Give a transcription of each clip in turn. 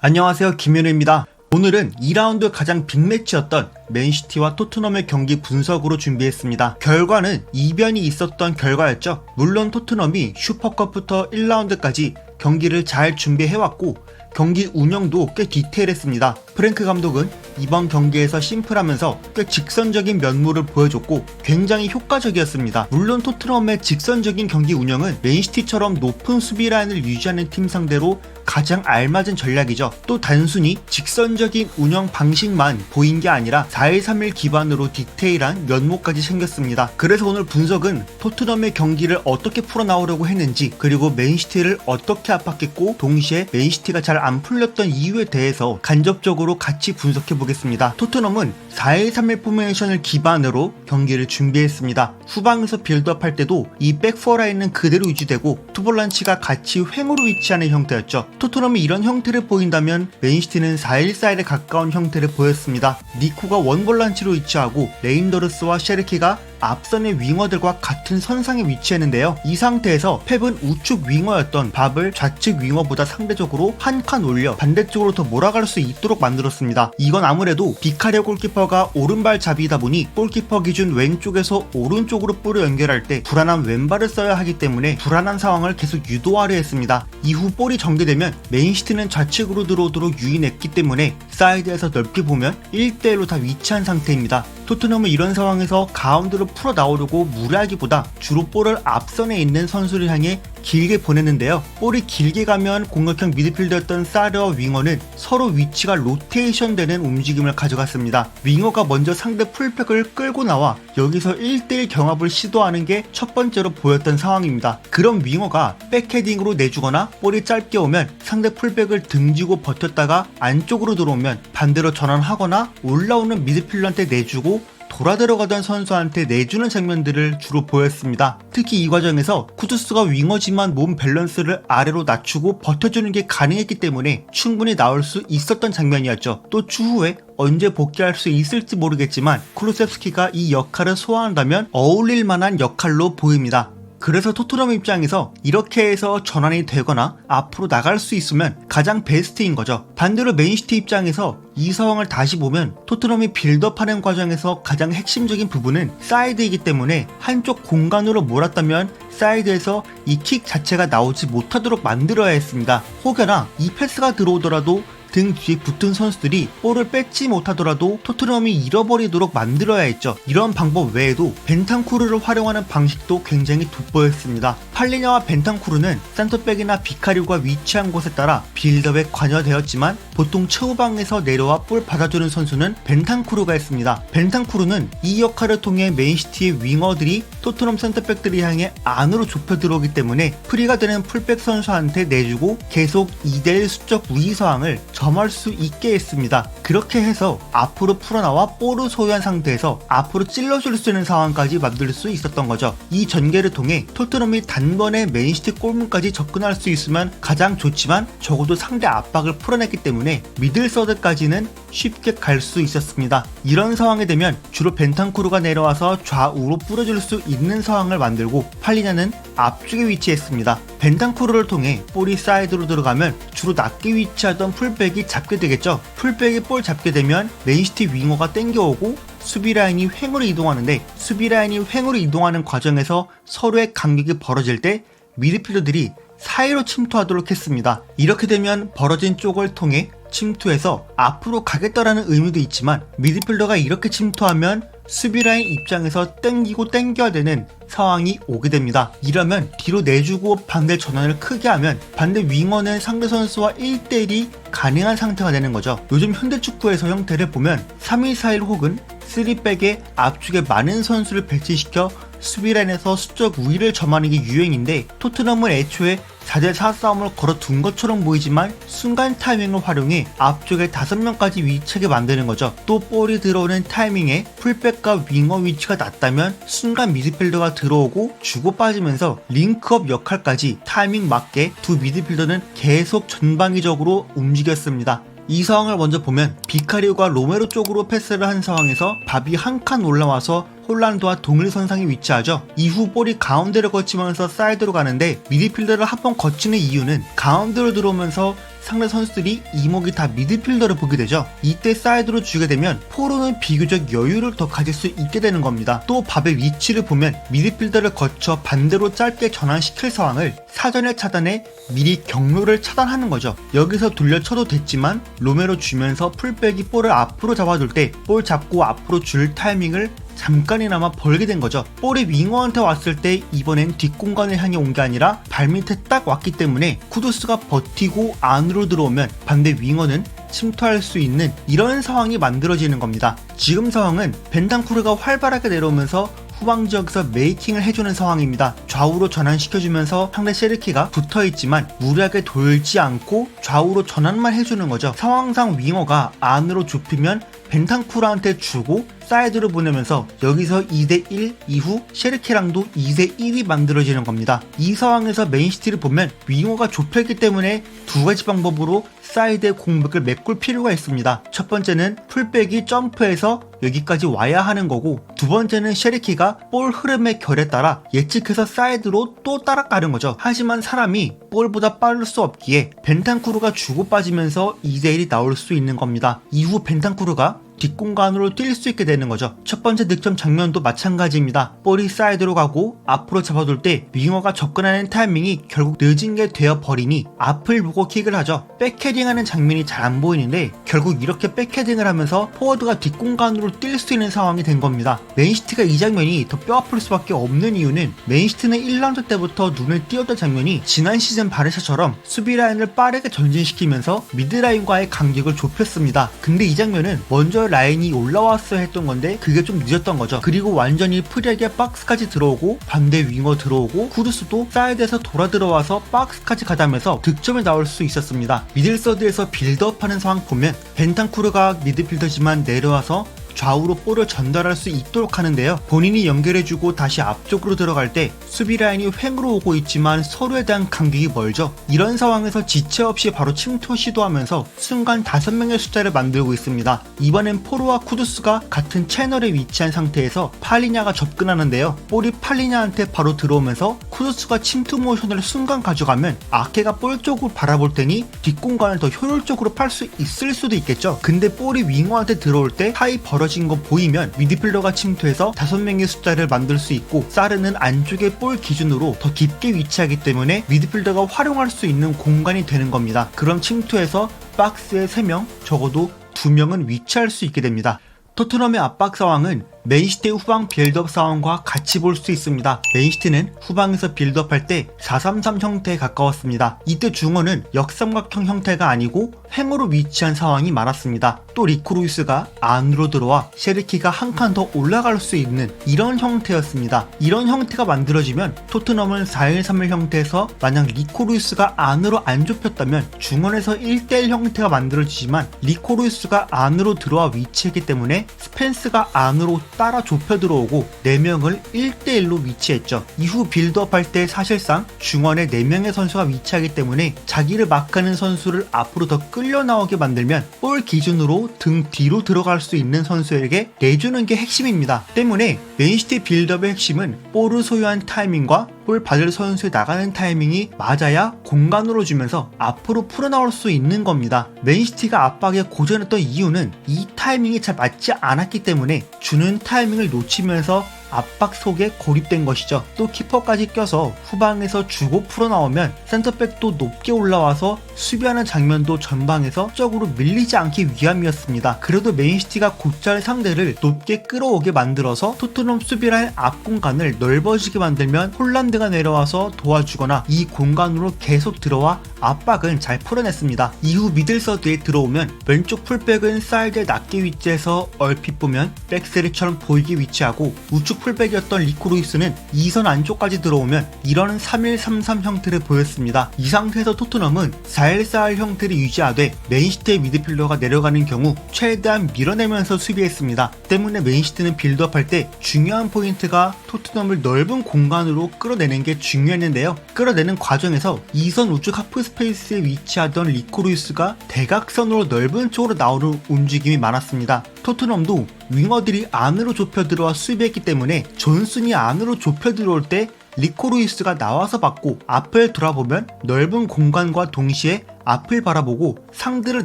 안녕하세요 김현우입니다. 오늘은 2라운드 가장 빅매치였던 맨시티와 토트넘의 경기 분석으로 준비했습니다. 결과는 이변이 있었던 결과였죠. 물론 토트넘이 슈퍼컵부터 1라운드까지 경기를 잘 준비해왔고 경기 운영도 꽤 디테일했습니다. 프랭크 감독은 이번 경기에서 심플하면서 꽤 직선적인 면모를 보여줬고 굉장히 효과적이었습니다. 물론 토트넘의 직선적인 경기 운영은 맨시티처럼 높은 수비 라인을 유지하는 팀 상대로 가장 알맞은 전략이죠. 또 단순히 직선적인 운영 방식만 보인 게 아니라 4-1-3-1 기반으로 디테일한 면모까지 생겼습니다. 그래서 오늘 분석은 토트넘의 경기를 어떻게 풀어나오려고 했는지 그리고 맨시티를 어떻게 압박했고 동시에 맨시티가 잘 안 풀렸던 이유에 대해서 간접적으로 같이 분석해 보겠습니다. 토트넘은 4-1-3-1 포메이션을 기반으로 경기를 준비했습니다. 후방에서 빌드업 할 때도 이 백포 라인은 그대로 유지되고 투볼란치가 같이 횡으로 위치하는 형태였죠. 토트넘이 이런 형태를 보인다면 맨시티는 4-1-4-1에 가까운 형태를 보였습니다. 니코가 원볼란치로 위치하고 레인더르스와 셰르키가 앞선의 윙어들과 같은 선상에 위치했는데요. 이 상태에서 펩은 우측 윙어였던 밥을 좌측 윙어보다 상대적으로 한 칸 올려 반대쪽으로 더 몰아갈 수 있도록 만들었습니다. 이건 아무래도 비카리오 골키퍼가 오른발 잡이다 보니 골키퍼 기준 왼쪽에서 오른쪽으로 볼을 연결할 때 불안한 왼발을 써야 하기 때문에 불안한 상황을 계속 유도하려 했습니다. 이후 볼이 전개되면 맨시티는 좌측으로 들어오도록 유인했기 때문에 사이드에서 넓게 보면 1대1로 다 위치한 상태입니다. 토트넘은 이런 상황에서 가운데로 풀어 나오려고 무리하기보다 주로 볼을 앞선에 있는 선수를 향해 길게 보냈는데요. 볼이 길게 가면 공격형 미드필더였던 사르와 윙어는 서로 위치가 로테이션 되는 움직임을 가져갔습니다. 윙어가 먼저 상대 풀백을 끌고 나와 여기서 1대1 경합을 시도하는 게 첫 번째로 보였던 상황입니다. 그럼 윙어가 백헤딩으로 내주거나 볼이 짧게 오면 상대 풀백을 등지고 버텼다가 안쪽으로 들어오면 반대로 전환하거나 올라오는 미드필더한테 내주고 돌아 들어가던 선수한테 내주는 장면들을 주로 보였습니다. 특히 이 과정에서 쿠두스가 윙어지만 몸 밸런스를 아래로 낮추고 버텨주는 게 가능했기 때문에 충분히 나올 수 있었던 장면이었죠. 또 추후에 언제 복귀할 수 있을지 모르겠지만 쿠루셉스키가 이 역할을 소화한다면 어울릴 만한 역할로 보입니다. 그래서 토트넘 입장에서 이렇게 해서 전환이 되거나 앞으로 나갈 수 있으면 가장 베스트인 거죠. 반대로 맨시티 입장에서 이 상황을 다시 보면 토트넘이 빌드업하는 과정에서 가장 핵심적인 부분은 사이드이기 때문에 한쪽 공간으로 몰았다면 사이드에서 이 킥 자체가 나오지 못하도록 만들어야 했습니다. 혹여나 이 패스가 들어오더라도 등 뒤에 붙은 선수들이 볼을 뺏지 못하더라도 토트넘이 잃어버리도록 만들어야 했죠. 이런 방법 외에도 벤탄쿠르를 활용하는 방식도 굉장히 돋보였습니다. 팔리냐와 벤탄쿠르는 센터백이나 비카리오가 위치한 곳에 따라 빌드업에 관여되었지만 보통 최후방에서 내려와 볼 받아주는 선수는 벤탄쿠르가 했습니다. 벤탄쿠르는 이 역할을 통해 맨시티의 윙어들이 토트넘 센터백들을 향해 안으로 좁혀 들어오기 때문에 프리가 되는 풀백 선수한테 내주고 계속 2대1 수적 우위 상황을 점할 수 있게 했습니다. 그렇게 해서 앞으로 풀어나와 볼을 소유한 상태에서 앞으로 찔러줄 수 있는 상황까지 만들 수 있었던 거죠. 이 전개를 통해 토트넘이 단번에 맨시티 골문까지 접근할 수 있으면 가장 좋지만 적어도 상대 압박을 풀어냈기 때문에 미들 서드까지는 쉽게 갈 수 있었습니다. 이런 상황이 되면 주로 벤탄쿠르가 내려와서 좌우로 뿌려줄 수 있는 상황을 만들고 팔리냐는 앞쪽에 위치했습니다. 벤탄쿠르를 통해 볼이 사이드로 들어가면 주로 낮게 위치하던 풀백이 잡게 되겠죠. 풀백이 볼 잡게 되면 맨시티 윙어가 땡겨오고 수비 라인이 횡으로 이동하는데 수비 라인이 횡으로 이동하는 과정에서 서로의 간격이 벌어질 때 미드필더들이 사이로 침투하도록 했습니다. 이렇게 되면 벌어진 쪽을 통해 침투해서 앞으로 가겠다라는 의미도 있지만 미드필더가 이렇게 침투하면 수비라인 입장에서 땡기고 땡겨야 되는 상황이 오게 됩니다. 이러면 뒤로 내주고 반대 전환을 크게 하면 반대 윙어는 상대 선수와 1대1이 가능한 상태가 되는 거죠. 요즘 현대 축구에서 형태를 보면 3-2-4-1 혹은 3백에 앞쪽에 많은 선수를 배치시켜 수비라인에서 수적 우위를 점하는 게 유행인데 토트넘은 애초에 4대4 싸움을 걸어둔 것처럼 보이지만 순간 타이밍을 활용해 앞쪽에 5명까지 위치하게 만드는 거죠. 또 볼이 들어오는 타이밍에 풀백과 윙어 위치가 낮다면 순간 미드필더가 들어오고 주고 빠지면서 링크업 역할까지 타이밍 맞게 두 미드필더는 계속 전방위적으로 움직였습니다. 이 상황을 먼저 보면 비카리오가 로메로 쪽으로 패스를 한 상황에서 밥이 한 칸 올라와서 홀란드와 동일선상에 위치하죠. 이후 볼이 가운데를 거치면서 사이드로 가는데 미드필더를 한 번 거치는 이유는 가운데로 들어오면서 상대 선수들이 이목이 다 미드필더를 보게 되죠. 이때 사이드로 주게 되면 포로는 비교적 여유를 더 가질 수 있게 되는 겁니다. 또 밥의 위치를 보면 미드필더를 거쳐 반대로 짧게 전환시킬 상황을 사전에 차단해 미리 경로를 차단하는 거죠. 여기서 돌려쳐도 됐지만 로메로 주면서 풀백이 볼을 앞으로 잡아줄 때 볼 잡고 앞으로 줄 타이밍을 잠깐이나마 벌게 된 거죠. 볼이 윙어한테 왔을 때 이번엔 뒷공간을 향해 온 게 아니라 발밑에 딱 왔기 때문에 쿠두스가 버티고 안으로 들어오면 반대 윙어는 침투할 수 있는 이런 상황이 만들어지는 겁니다. 지금 상황은 벤탄쿠르가 활발하게 내려오면서 후방 지역에서 메이킹을 해주는 상황입니다. 좌우로 전환시켜주면서 상대 셰르키가 붙어있지만 무리하게 돌지 않고 좌우로 전환만 해주는 거죠. 상황상 윙어가 안으로 좁히면 벤탄쿠르한테 주고 사이드로 보내면서 여기서 2대1 이후 셰르키랑도 2대1이 만들어지는 겁니다. 이 상황에서 메인시티를 보면 윙어가 좁혔기 때문에 두 가지 방법으로 사이드의 공백을 메꿀 필요가 있습니다. 첫 번째는 풀백이 점프해서 여기까지 와야 하는 거고 두 번째는 셰르키가 볼 흐름의 결에 따라 예측해서 사이드로 또 따라가는 거죠. 하지만 사람이 볼보다 빠를 수 없기에 벤탄쿠르가 주고 빠지면서 2대1이 나올 수 있는 겁니다. 이후 벤탄쿠르가 뒷공간으로 뛸 수 있게 되는 거죠. 첫 번째 득점 장면도 마찬가지입니다. 볼이 사이드로 가고 앞으로 잡아둘 때 윙어가 접근하는 타이밍이 결국 늦은 게 되어 버리니 앞을 보고 킥을 하죠. 백헤딩하는 장면이 잘 안 보이는데 결국 이렇게 백헤딩을 하면서 포워드가 뒷공간으로 뛸 수 있는 상황이 된 겁니다. 맨시티가 이 장면이 더 뼈아플 수밖에 없는 이유는 맨시티는 1라운드 때부터 눈을 띄었던 장면이 지난 시즌 바르샤처럼 수비 라인을 빠르게 전진시키면서 미드라인과의 간격을 좁혔습니다. 근데 이 장면은 먼저 라인이 올라왔어야 했던 건데 그게 좀 늦었던 거죠. 그리고 완전히 프리하게 박스까지 들어오고 반대 윙어 들어오고 쿠르스도 사이드에서 돌아 들어와서 박스까지 가다면서 득점을 나올 수 있었습니다. 미들서드에서 빌드업하는 상황 보면 벤탄쿠르가 미드필더지만 내려와서 좌우로 볼을 전달할 수 있도록 하는데요. 본인이 연결해주고 다시 앞쪽으로 들어갈 때 수비 라인이 횡으로 오고 있지만 서로에 대한 간격이 멀죠. 이런 상황에서 지체 없이 바로 침투 시도하면서 순간 5명의 숫자를 만들고 있습니다. 이번엔 포로와 쿠두스가 같은 채널에 위치한 상태에서 팔리냐가 접근하는데요. 볼이 팔리냐한테 바로 들어오면서 쿠두스가 침투 모션을 순간 가져가면 아케가 볼 쪽으로 바라볼 테니 뒷공간을 더 효율적으로 팔 수 있을 수도 있겠죠. 근데 볼이 윙어한테 들어올 때 하이 벌어 벌어진 거 보이면 미드필더가 침투해서 5명의 숫자를 만들 수 있고 사르는 안쪽의 볼 기준으로 더 깊게 위치하기 때문에 미드필더가 활용할 수 있는 공간이 되는 겁니다. 그럼 침투해서 박스에 3명, 적어도 2명은 위치할 수 있게 됩니다. 토트넘의 압박 상황은 맨시티의 후방 빌드업 상황과 같이 볼 수 있습니다. 맨시티는 후방에서 빌드업할 때 433 형태에 가까웠습니다. 이때 중원은 역삼각형 형태가 아니고 횡으로 위치한 상황이 많았습니다. 또 리코루이스가 안으로 들어와 셰르키가 한 칸 더 올라갈 수 있는 이런 형태였습니다. 이런 형태가 만들어지면 토트넘은 4-1-3-1 형태에서 만약 리코루이스가 안으로 안 좁혔다면 중원에서 1대1 형태가 만들어지지만 리코루이스가 안으로 들어와 위치했기 때문에 스펜스가 안으로 따라 좁혀 들어오고 4명을 1대1로 위치했죠. 이후 빌드업 할 때 사실상 중원에 4명의 선수가 위치하기 때문에 자기를 막하는 선수를 앞으로 더 끌려 나오게 만들면 볼 기준으로 등 뒤로 들어갈 수 있는 선수에게 내주는 게 핵심입니다. 때문에 맨시티 빌드업의 핵심은 볼을 소유한 타이밍과 볼 받을 선수의 나가는 타이밍이 맞아야 공간으로 주면서 앞으로 풀어나올 수 있는 겁니다. 맨시티가 압박에 고전했던 이유는 이 타이밍이 잘 맞지 않았기 때문에 주는 타이밍을 놓치면서 압박 속에 고립된 것이죠. 또 키퍼까지 껴서 후방에서 주고 풀어 나오면 센터백도 높게 올라와서 수비하는 장면도 전방에서 쪽으로 밀리지 않기 위함이었습니다. 그래도 맨시티가 곧잘 상대를 높게 끌어오게 만들어서 토트넘 수비라인 앞 공간을 넓어지게 만들면 홀란드가 내려와서 도와주거나 이 공간으로 계속 들어와 압박은 잘 풀어냈습니다. 이후 미들서드에 들어오면 왼쪽 풀백은 사이드에 낮게 위치해서 얼핏 보면 백세리처럼 보이게 위치하고 우측 풀백이었던 리코루이스는 2선 안쪽까지 들어오면 이런 3-1-3-3 형태를 보였습니다. 이 상태에서 토트넘은 4-1-4-1 형태를 유지하되 맨시티의 미드필더가 내려가는 경우 최대한 밀어내면서 수비했습니다. 때문에 맨시티는 빌드업할 때 중요한 포인트가 토트넘을 넓은 공간으로 끌어내는 게 중요했는데요. 끌어내는 과정에서 2선 우측 하프 스페이스에 위치하던 리코루이스가 대각선으로 넓은 쪽으로 나오는 움직임이 많았습니다. 토트넘도 윙어들이 안으로 좁혀 들어와 수비했기 때문에 존슨이 안으로 좁혀 들어올 때 리코루이스가 나와서 받고 앞을 돌아보면 넓은 공간과 동시에 앞을 바라보고 상대를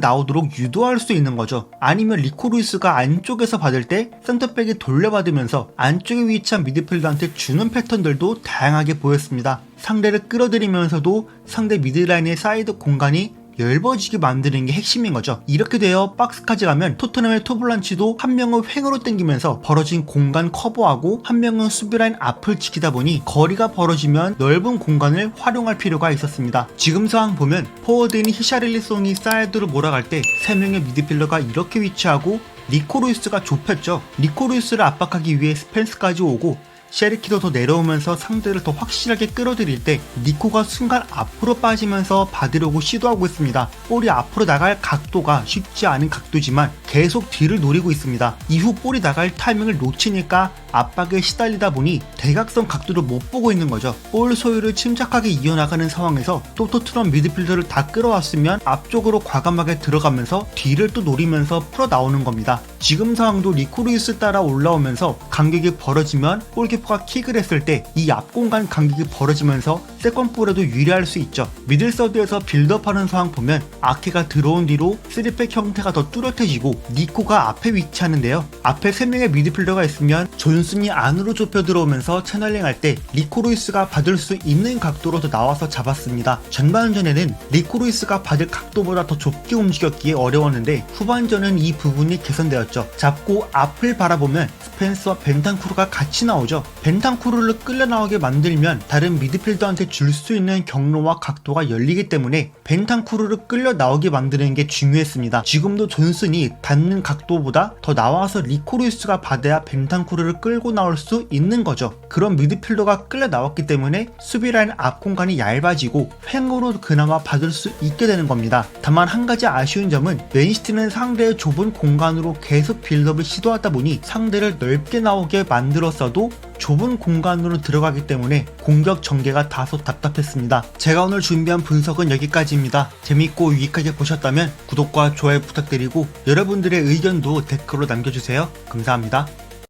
나오도록 유도할 수 있는 거죠. 아니면 리코루이스가 안쪽에서 받을 때 센터백이 돌려받으면서 안쪽에 위치한 미드필더한테 주는 패턴들도 다양하게 보였습니다. 상대를 끌어들이면서도 상대 미드라인의 사이드 공간이 열버지게 만드는 게 핵심인 거죠. 이렇게 되어 박스까지 가면 토트넘의 토블란치도 한 명은 횡으로 당기면서 벌어진 공간 커버하고 한 명은 수비라인 앞을 지키다 보니 거리가 벌어지면 넓은 공간을 활용할 필요가 있었습니다. 지금 상황 보면 포워드인 히샤릴리송이 사이드로 몰아갈 때세 명의 미드필더가 이렇게 위치하고 리코루이스가 좁혔죠. 리코루이스를 압박하기 위해 스펜스까지 오고 셰리키도 더 내려오면서 상대를 더 확실하게 끌어들일 때 니코가 순간 앞으로 빠지면서 받으려고 시도하고 있습니다. 볼이 앞으로 나갈 각도가 쉽지 않은 각도지만 계속 뒤를 노리고 있습니다. 이후 볼이 나갈 타이밍을 놓치니까 압박에 시달리다 보니 대각선 각도를 못 보고 있는 거죠. 볼 소유를 침착하게 이어나가는 상황에서 또 토트넘 미드필더를 다 끌어왔으면 앞쪽으로 과감하게 들어가면서 뒤를 또 노리면서 풀어 나오는 겁니다. 지금 상황도 리코루이스 따라 올라오면서 간격이 벌어지면 골키 퍼가 킥을 했을 때 이 앞공간 간격이 벌어지면서 세컨볼에도 유리할 수 있죠. 미들서드에서 빌드업하는 상황 보면 아케가 들어온 뒤로 3백 형태가 더 뚜렷해지고 니코가 앞에 위치하는데요. 앞에 3명의 미드필더가 있으면 존슨이 안으로 좁혀 들어오면서 채널링 할 때 리코루이스가 받을 수 있는 각도로 더 나와서 잡았습니다. 전반전에는 리코루이스가 받을 각도보다 더 좁게 움직였기에 어려웠는데 후반전은 이 부분이 개선되었죠. 잡고 앞을 바라보면 스펜스와 벤탄쿠르가 같이 나오죠. 벤탄쿠르를 끌려 나오게 만들면 다른 미드필더한테 줄 수 있는 경로와 각도가 열리기 때문에 벤탄쿠르를 끌려 나오게 만드는 게 중요했습니다. 지금도 존슨이 닿는 각도보다 더 나와서 리코루이스가 받아야 벤탄쿠르를 끌고 나올 수 있는 거죠. 그런 미드필더가 끌려 나왔기 때문에 수비 라인 앞 공간이 얇아지고 횡으로 그나마 받을 수 있게 되는 겁니다. 다만 한 가지 아쉬운 점은 맨시티는 상대의 좁은 공간으로 계속 빌드업을 시도하다 보니 상대를 넓게 나오게 만들었어도 좁은 공간으로 들어가기 때문에 공격 전개가 다소 답답했습니다. 제가 오늘 준비한 분석은 여기까지 입니다. 재밌고 유익하게 보셨다면 구독과 좋아요 부탁드리고 여러분들의 의견도 댓글로 남겨주세요. 감사합니다.